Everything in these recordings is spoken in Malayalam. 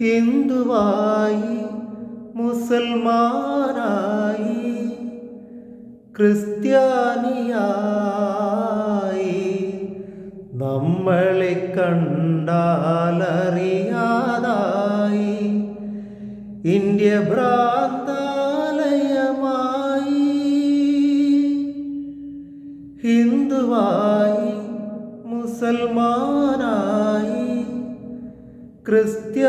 ഹിന്ദുവായി മുസൽമാനായി ക്രിസ്ത്യാനിയായി. നമ്മളെ കണ്ടാലറിയാതായി. ഇന്ത്യ ഭ്രാന്താലയമായി. ഹിന്ദുവായി മുസൽമാനായി ക്രിസ്ത്യാനിയായി.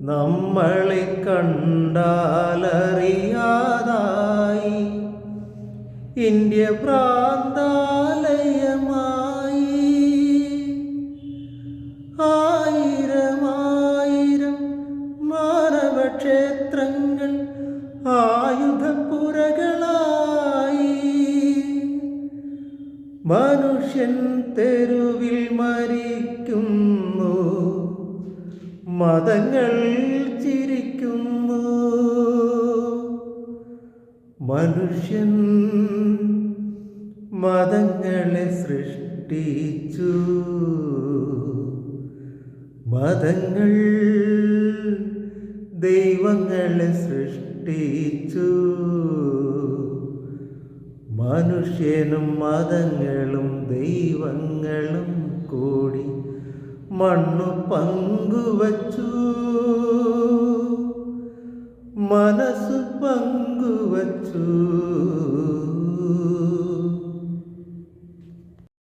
നമ്മളെ കണ്ടാലറിയാതായി. ഇന്ത്യ ഭ്രാന്താലയമായി മനുഷ്യൻ തെരുവിൽ മരിക്കുന്നു. മതങ്ങൾ ചിരിക്കുന്നു. മനുഷ്യൻ മതങ്ങളെ സൃഷ്ടിച്ചു. മതങ്ങൾ ദൈവങ്ങളെ സൃഷ്ടിച്ചു. മനുഷ്യനും മതങ്ങളും ദൈവങ്ങളും കൂടി മണ്ണു പങ്കുവച്ചു. മനസ്സു പങ്കുവച്ചു.